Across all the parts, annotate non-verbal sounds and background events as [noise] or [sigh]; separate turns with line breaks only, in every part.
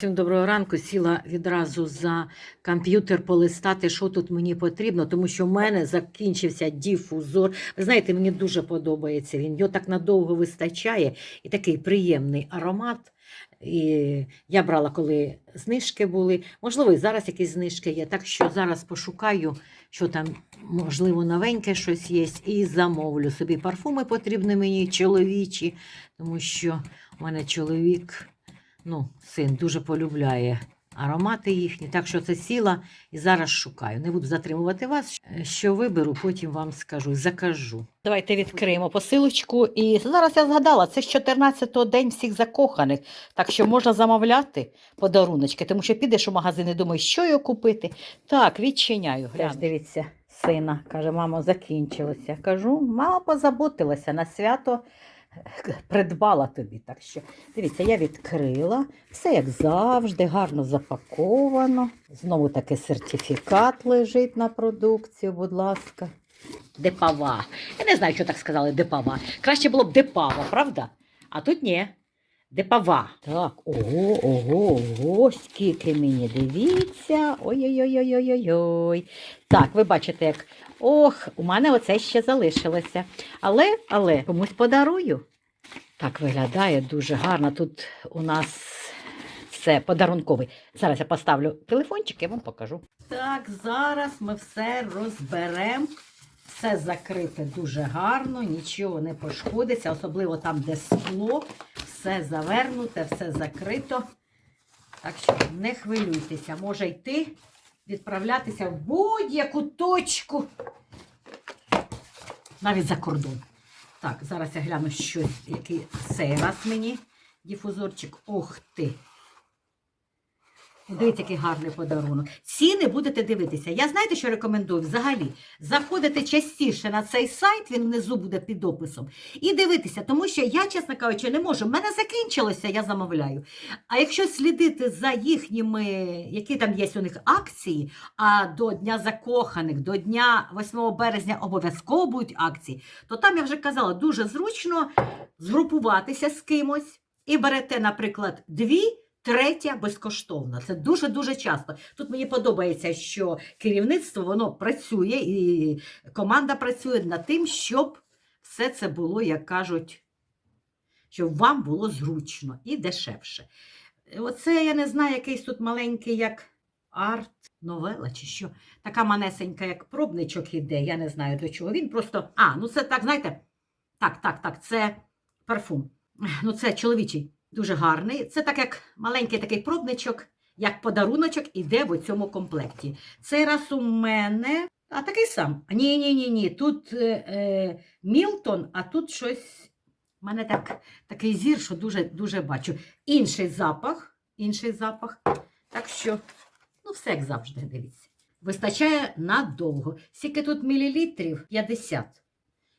Всім доброго ранку. Сіла відразу за комп'ютер полистати, що тут мені потрібно, тому що в мене закінчився діфузор. Ви знаєте, мені дуже подобається він. Його так надовго вистачає і такий приємний аромат. І я брала, коли знижки були. Можливо, і зараз якісь знижки є. Так що зараз пошукаю, що там, можливо, новеньке щось є, і замовлю собі парфуми потрібні мені, чоловічі, тому що у мене чоловік ну, син дуже полюбляє аромати їхні. Так що це сіла і зараз шукаю. Не буду затримувати вас. Що виберу, потім вам скажу, закажу. Давайте відкриємо посилочку. І зараз я згадала, це ж 14-го день всіх закоханих. Так що можна замовляти подаруночки, тому що підеш у магазин і думаєш, що його купити. Так, відчиняю. Теж дивіться, сина каже, мамо, закінчилося. Кажу, мама позаботилася на свято. [laughs] Придбала тобі. Так що, дивіться, я відкрила. Все як завжди, гарно запаковано. Знову таки сертифікат лежить на продукцію, будь ласка. Депава. Я не знаю, що так сказали депава. Краще було б депава, правда? А тут ні. Депава. Так, ого, ого, ого, скільки мені дивіться. Ой-ой-ой-ой-ой-ой. Так, ви бачите, як. Ох, у мене оце ще залишилося. Але, але комусь подарую. Так виглядає дуже гарно. Тут у нас все подарунковий. Зараз я поставлю телефончик і вам покажу. Так, зараз ми все розберемо. Все закрите дуже гарно, нічого не пошкодиться, особливо там, де скло, все завернуте, все закрито. Так що не хвилюйтеся, може йти, відправлятися в будь-яку точку, навіть за кордон. Так, зараз я гляну щось, який цей раз мені діфузорчик. Ох ти! Дивіться, який гарний подарунок. Ціни будете дивитися. Я знаєте, що рекомендую взагалі заходити частіше на цей сайт, він внизу буде під описом, і дивитися, тому що я, чесно кажучи, не можу. В мене закінчилося, я замовляю. А якщо слідити за їхніми, які там є у них акції, а до Дня закоханих, до Дня 8 березня обов'язково будуть акції, то там я вже казала, дуже зручно згрупуватися з кимось і берете, наприклад, дві. Третя безкоштовна. Це дуже-дуже часто. Тут мені подобається, що керівництво воно працює і команда працює над тим, щоб все це було, як кажуть, щоб вам було зручно і дешевше. Оце я не знаю, якийсь тут маленький, як арт, новела чи що. Така манесенька, як пробничок іде. Я не знаю до чого. Він просто. А, ну це так, знаєте, так, так, так, це парфум. Ну, це чоловічий. Дуже гарний. Це так як маленький такий пробничок, як подаруночок іде в цьому комплекті. Цей раз у мене. А такий сам. Ні, ні, ні, ні. Тут е, е, Мілтон, а тут щось. У мене так, такий зір, що дуже дуже бачу. Інший запах. Інший запах. Так що, ну, все як завжди, дивіться. Вистачає надовго. Скільки тут мілілітрів? 50.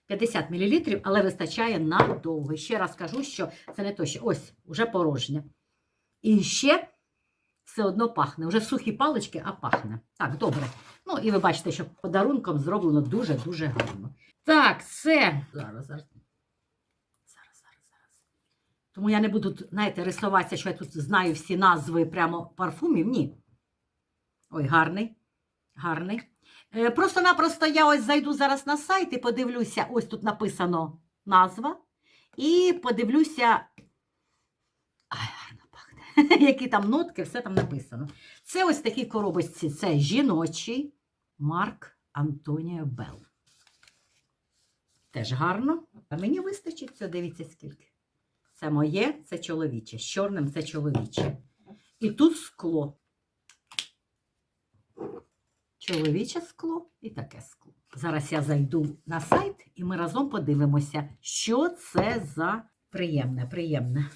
50 мл, але вистачає надовго. Ще раз кажу, що це не то, що ось, уже порожнє. І ще все одно пахне. Уже сухі палички, а пахне. Так, добре. Ну, і ви бачите, що подарунком зроблено дуже-дуже гарно. Так, це. Зараз, зараз. Зараз, зараз, зараз. Тому я не буду, знаєте, рисуватися, що я тут знаю всі назви прямо парфумів. Ні. Ой, гарний. Гарний. Е, Просто-напросто я ось зайду зараз на сайт і подивлюся, ось тут написано назва. І подивлюся. Ай, гарно пахне. [laughs] Які там нотки, все там написано. Це ось такі коробочці. Це жіночий Марк Антоніо Белл. Теж гарно. А мені вистачить це, дивіться скільки. Це моє, це чоловіче. З чорним це чоловіче. І тут скло чоловіче скло і таке скло. Зараз я зайду на сайт і ми разом подивимося, що це за приємне, приємне.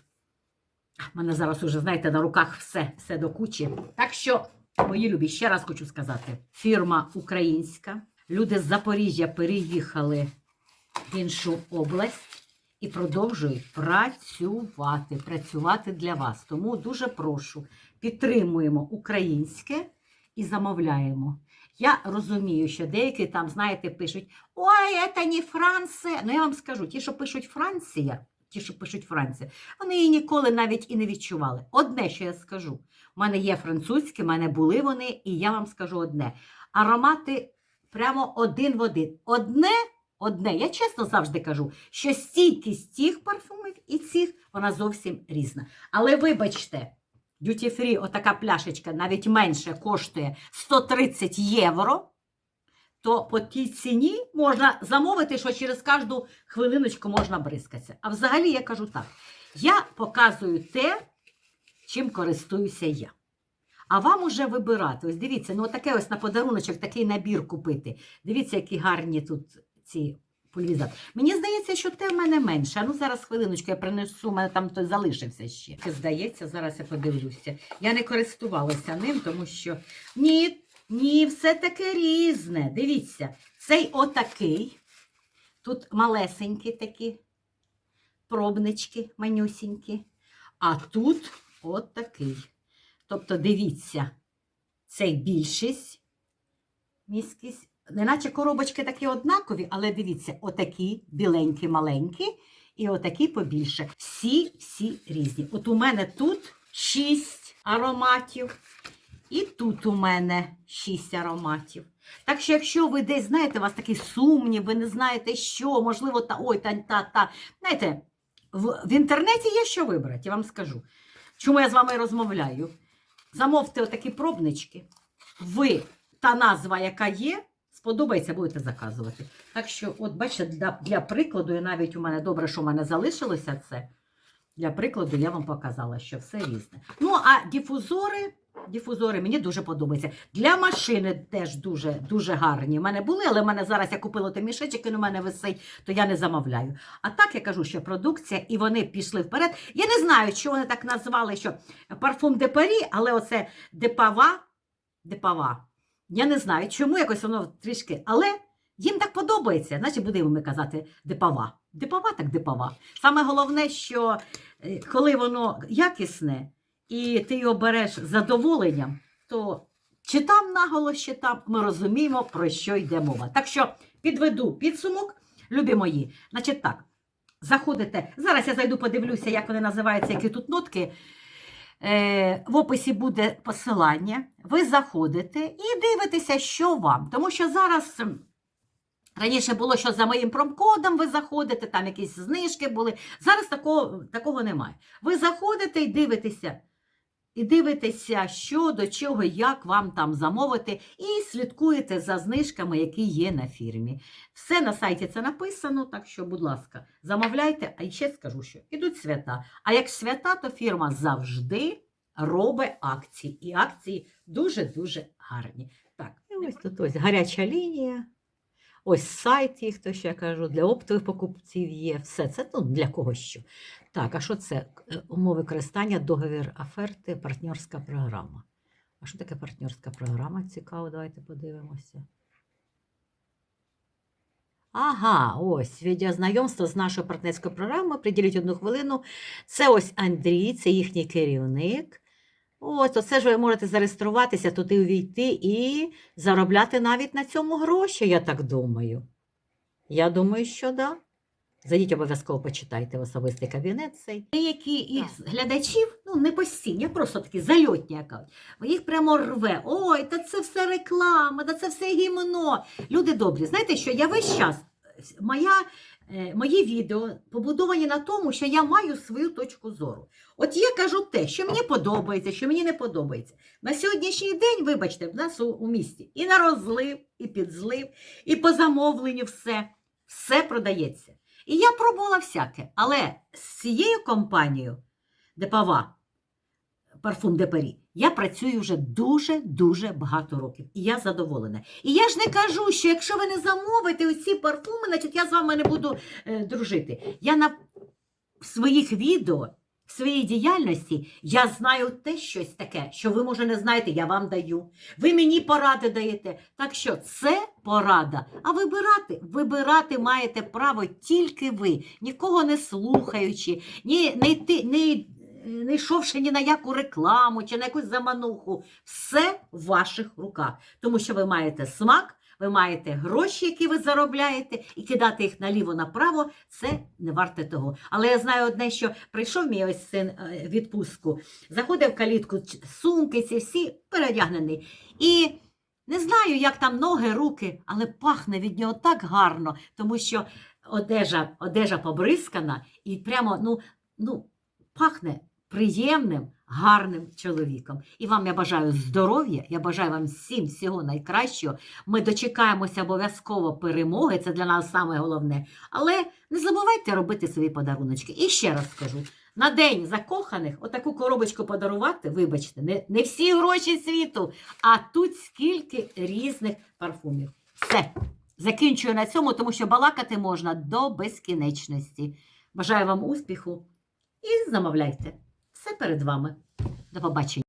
У мене зараз уже, знаєте, на руках все, все до кучі. Так що, мої любі, ще раз хочу сказати: фірма українська. Люди з Запоріжжя переїхали в іншу область і продовжують працювати, працювати для вас. Тому дуже прошу, підтримуємо українське і замовляємо. Я розумію, що деякі там, знаєте, пишуть: Ой, це не Франція. Ну, я вам скажу, ті, що пишуть Франція, ті, що пишуть Франція, вони її ніколи навіть і не відчували. Одне, що я скажу, у мене є французькі, в мене були вони, і я вам скажу одне: аромати прямо один в один. Одне, одне, я чесно завжди кажу, що стійкість цих парфумів і цих вона зовсім різна. Але вибачте, Duty Free, отака пляшечка навіть менше коштує 130 євро. То по тій ціні можна замовити, що через кожну хвилиночку можна бризкатися. А взагалі я кажу так: я показую те, чим користуюся я. А вам уже вибирати. Ось дивіться, ну таке ось на подаруночок такий набір купити. Дивіться, які гарні тут ці пульвізатори. Мені здається, що те в мене менше. Ну зараз хвилиночку я принесу, у мене там той залишився ще. Здається, зараз я подивлюся. Я не користувалася ним, тому що ні, ні, все таке різне. Дивіться, цей отакий. Тут малесенькі такі пробнички, манюсінькі. А тут от такий. Тобто, дивіться, цей більшість, міськість, неначе коробочки такі однакові, але дивіться, отакі біленькі, маленькі, і отакі побільше. Всі, всі різні. От у мене тут шість ароматів, і тут у мене шість ароматів. Так що, якщо ви десь знаєте, у вас такий сумнів, ви не знаєте, що, можливо, та ой, та, та, та. Знаєте, в, в інтернеті є що вибрати, я вам скажу. Чому я з вами розмовляю? Замовте отакі пробнички. Ви та назва, яка є, сподобається, будете заказувати. Так що, от бачите, для, для прикладу, і навіть у мене добре, що в мене залишилося це. Для прикладу, я вам показала, що все різне. Ну, а дифузори, дифузори мені дуже подобаються. Для машини теж дуже, дуже гарні. У мене були, але в мене зараз я купила той мішечок, він у мене висить, то я не замовляю. А так я кажу, що продукція, і вони пішли вперед. Я не знаю, що вони так назвали, що парфум де Парі, але оце депава, депава. Я не знаю, чому якось воно трішки, але їм так подобається, значить будемо ми казати депава. Депава так депава. Саме головне, що е, коли воно якісне і ти його береш з задоволенням, то чи там наголос, чи там ми розуміємо, про що йде мова. Так що підведу підсумок, любі мої. Значить так, заходите. Зараз я зайду, подивлюся, як вони називаються, які тут нотки. Е, в описі буде посилання. Ви заходите і дивитеся, що вам. Тому що зараз. Раніше було, що за моїм промкодом ви заходите, там якісь знижки були. Зараз такого, такого немає. Ви заходите і дивитеся, і дивитеся, що до чого, як вам там замовити, і слідкуєте за знижками, які є на фірмі. Все на сайті це написано, так що, будь ласка, замовляйте, а ще скажу, що ідуть свята. А як свята, то фірма завжди робить акції. І акції дуже-дуже гарні. Так, і ось тут ось гаряча лінія. Ось сайт їх, то що я кажу, для оптових покупців є. Все це ну, для кого що. Так, а що це? Е, Умови користання, договір оферти, партнерська програма. А що таке партнерська програма? Цікаво, давайте подивимося. Ага, ось відеознайомство з нашою партнерською програмою. Приділіть одну хвилину. Це ось Андрій, це їхній керівник. Ось, то це ж ви можете зареєструватися, туди увійти і заробляти навіть на цьому гроші, я так думаю. Я думаю, що да. Зайдіть обов'язково почитайте особистий кабінет цей. Деякі із глядачів, ну не постійні, просто такі зальотні аккаунти, їх прямо рве. Ой, та це все реклама, та це все гімно. Люди добрі, знаєте що, я весь час, моя, мої відео побудовані на тому, що я маю свою точку зору. От я кажу те, що мені подобається, що мені не подобається. На сьогоднішній день, вибачте, в нас у, у місті і на розлив, і підзлив, і по замовленню все. Все продається. І я пробувала всяке, але з цією компанією Депава, парфум Депарі, я працюю вже дуже-дуже багато років. І я задоволена. І я ж не кажу, що якщо ви не замовите оці парфуми, значить я з вами не буду е, дружити. Я на своїх відео, в своїй діяльності, я знаю те щось таке, що ви, може, не знаєте, я вам даю. Ви мені поради даєте. Так що це порада. А вибирати, вибирати маєте право тільки ви, нікого не слухаючи, ні, не, йти, не, не йшовши ні на яку рекламу чи на якусь замануху. Все в ваших руках. Тому що ви маєте смак, ви маєте гроші, які ви заробляєте, і кидати їх наліво-направо, це не варте того. Але я знаю одне, що прийшов мій ось син е, відпустку, заходив в калітку, сумки ці всі переодягнений. І не знаю, як там ноги, руки, але пахне від нього так гарно, тому що одежа, одежа побризкана і прямо ну, ну, пахне приємним, гарним чоловіком. І вам я бажаю здоров'я, я бажаю вам всім всього найкращого. Ми дочекаємося обов'язково перемоги, це для нас саме головне. Але не забувайте робити свої подаруночки. І ще раз скажу: на день закоханих отаку коробочку подарувати, вибачте, не, не всі гроші світу, а тут скільки різних парфумів. Все. Закінчую на цьому, тому що балакати можна до безкінечності. Бажаю вам успіху і замовляйте. Все перед вами. До побачення.